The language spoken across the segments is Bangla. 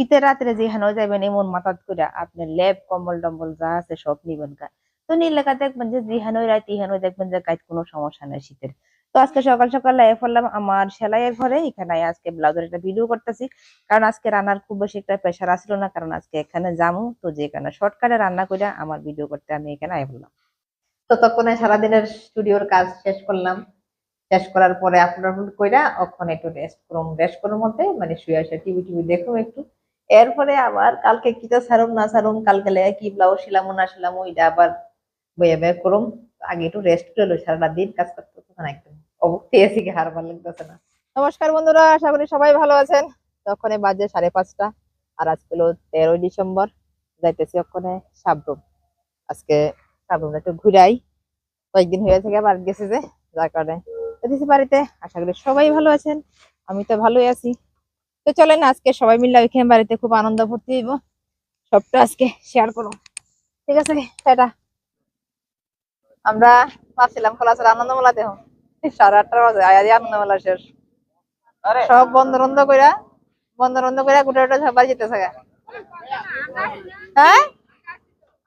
শীতের রাত্রে যেখানে যাবেন এমন মাথাত করে আপনি লেপ, কম্বল টম্বল যা আছে সব নিবেন গা। তো নিলেকা দেখবেন যে যেখানে রাত ইহানো দেখবেন যে গাইড কোনো সমস্যা নাই শীতের। তো আজকে সকাল সকাল লাইভ করলাম আমার সেলাইয়ের ঘরে এখানে আজকে ব্লাউজের একটা ভিডিও করতেছি। কারণ আজকে রান্নার খুব বেশি একটা প্রেশার আসলো না, কারণ আজকে এখানে যামু, তো যেখানে শর্টকাটে রান্না করে আমার ভিডিও করতে আমি এখানে আই বললাম ততক্ষণে সারাদিনের স্টুডিওর কাজ শেষ করলাম। শেষ করার পরে আপলোড কইরা ওখান একটু রেস্ট করুম। রেস্ট করুম মধ্যে মানে শুয়ে আসে টিভি টিভি দেখুম একটু। এরপরে আবার কালকে কিটা সারুম না সারুম, কালকে লেগে কি ব্লাউজ শিলাম না শিলাম ওইটা আবার বইয়া বয়ে করুম। আগে একটু রেস্ট করে লো সারাটা দিন কাজ করতে তখন একদম অবুক্তি আছি কি হার ভালো লাগতেছে না। নমস্কার বন্ধুরা, আশা করি সবাই ভালো আছেন। তখন বাজে সাড়ে পাঁচটা, আর আজ হলো তেরোই ডিসেম্বর, যাইতেছি ওখানে সাবরুম। আজকে সাবরুমটা একটু ঘুরাই। কয়েকদিন হয়ে থেকে বাড়ি গেছে যে, যার কারণে বাড়িতে। আশা করি সবাই ভালো আছেন, আমি তো ভালোই আছি। তো চলেন আজকে সবাই মিলে ওইখানে বাড়িতে খুব আনন্দ ভর্তি হইব। সবটা আজকে শেয়ার করব। ঠিক আছে টাটা। আমরা পাচ্ছিলাম খোলাচল আনন্দ মেলা দেহ সাড়ে আটটা বাজে আয়াদি আনন্দ মেলা শেষ। সব বন্ধ বন্ধ কইরা বন্ধ বন্ধ কইরা গোটা গুটে সবাই যেতেছে গা। হ্যাঁ?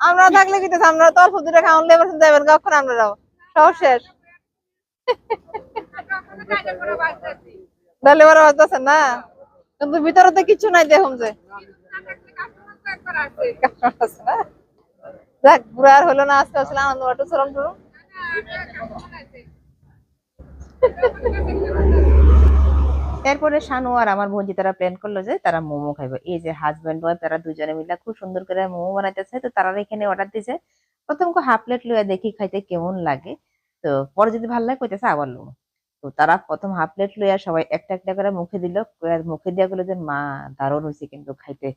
আমরা থাকলে কি আমরা তো অল্প দূরে খাওয়ান লেবার যাবেন কখন আমরা যাব? সব শেষ। ডেলিভারি বাজতেছে না? কিন্তু ভিতরে তো কিছু নাই দেখুন যে। হলো না, আজকে আসলে আনন্দ একটু চরম এরপরে শানু আর আমার বোনজি তারা প্ল্যান করল যে তারা মোমো খাইবে। এই যে হাজবেন্ড ওয়াইফ তারা দুজনে মিলে খুব সুন্দর করে মোমো বানাইতেছে। তো তারা এখানে অর্ডার দিছে। প্রথম হাফ প্লেট লইয়া দেখি খাইতে কেমন লাগে। তো পরে যদি ভালো লাগে কইতেছে আবার লোক তো তারা প্রথম হাফ প্লেট লইয়া সবাই একটা একটা করে মুখে দিল মুখে দিয়া গেলো যে, মা, দারুণ হয়েছে কিন্তু খাইতে।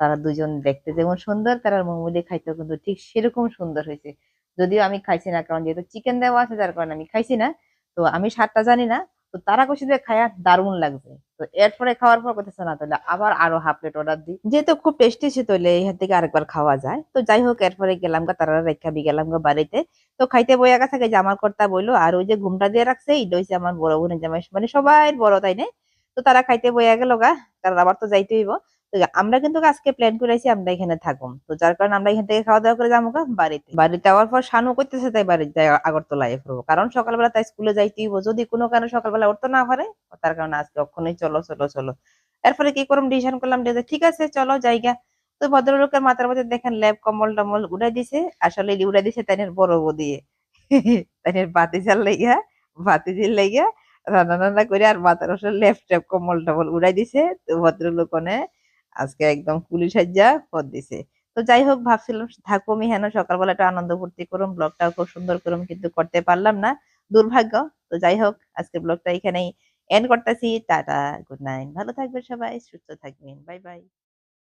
তারা দুজন দেখতে যেমন সুন্দর, তারা মোমো দিয়ে খাইতে কিন্তু ঠিক সেরকম সুন্দর হয়েছে যদিও আমি খাইছি না, কারণ যেহেতু চিকেন দেওয়া আছে, যার কারণে আমি খাইছি না। তো আমি স্বাদটা জানি না, তো তারা কইছে যে, খায়া দারুণ লাগছে। তো এরপরে খাওয়ার পর কথা না, তাহলে আবার আরও হাফ প্লেট অর্ডার দিই। যেহেতু খুব টেস্টি ছিল এখান থেকে আরেকবার খাওয়া যায়। তো যাই হোক, এরপরে গেলাম গা, তারা রেখা গেলাম গা বাড়িতে। তো খাইতে বইয়া গেছে যে আমার কর্তা বইলো, আর ওই যে ঘুমটা দিয়ে রাখছে এটা হইছে আমার বড় বোনের জামাই মানে সবাই বড়, তাই না? তো তারা খাইতে বইয়া গেল গা কারণ আবার তো যাইতে হইব। তো আমরা কিন্তু আজকে প্ল্যান করেছি আমরা এখানে থাকুম। তো যার কারণে আমরা এখান থেকে খাওয়া দাওয়া করে যাব বাড়িতে। বাড়িতে যাওয়ার পর শানু করতেছে তাই বাড়িতে যাই আগরতলায় ফিরবো কারণ সকালবেলা তাই স্কুলে যাইতে হইব। যদি কোনো কারণে সকালবেলা উঠতে না পারে, তার কারণে আজকে অক্ষণই চলো চলো চলো। এরপরে কি করলাম ডিসিশন করলাম ঠিক আছে, চলো জায়গা তো ভদ্রলোকের মাথার মধ্যে দেখেন ল্যাব কম্বল টম্বল উড়াই দিছে, আসলে উড়াই দিছে তাইনের বড় বউ দিয়ে। তাইনের বাতি জাল লাইগা বাতি জিল লাইগা রান্না রান্না করে আর মাথার উপরে ল্যাপ ট্যাপ কম্বল টম্বল উড়াই দিছে। তো ভদ্রলোক আজকে একদম পুলিশ সাজ্জা পদ দিছে। তো যাই হোক, ভাবছিলাম থাকব আমি সকালবেলা একটু আনন্দ ফুর্তি করুম, ব্লগটাও খুব সুন্দর করুম, কিন্তু করতে পারলাম না। দুর্ভাগ্য। তো যাই হোক, আজকে ব্লগটা এখানেই এন্ড করতেছি। টাটা গুড নাইট ভালো থাকবেন সবাই, সুস্থ থাকবেন। Bye bye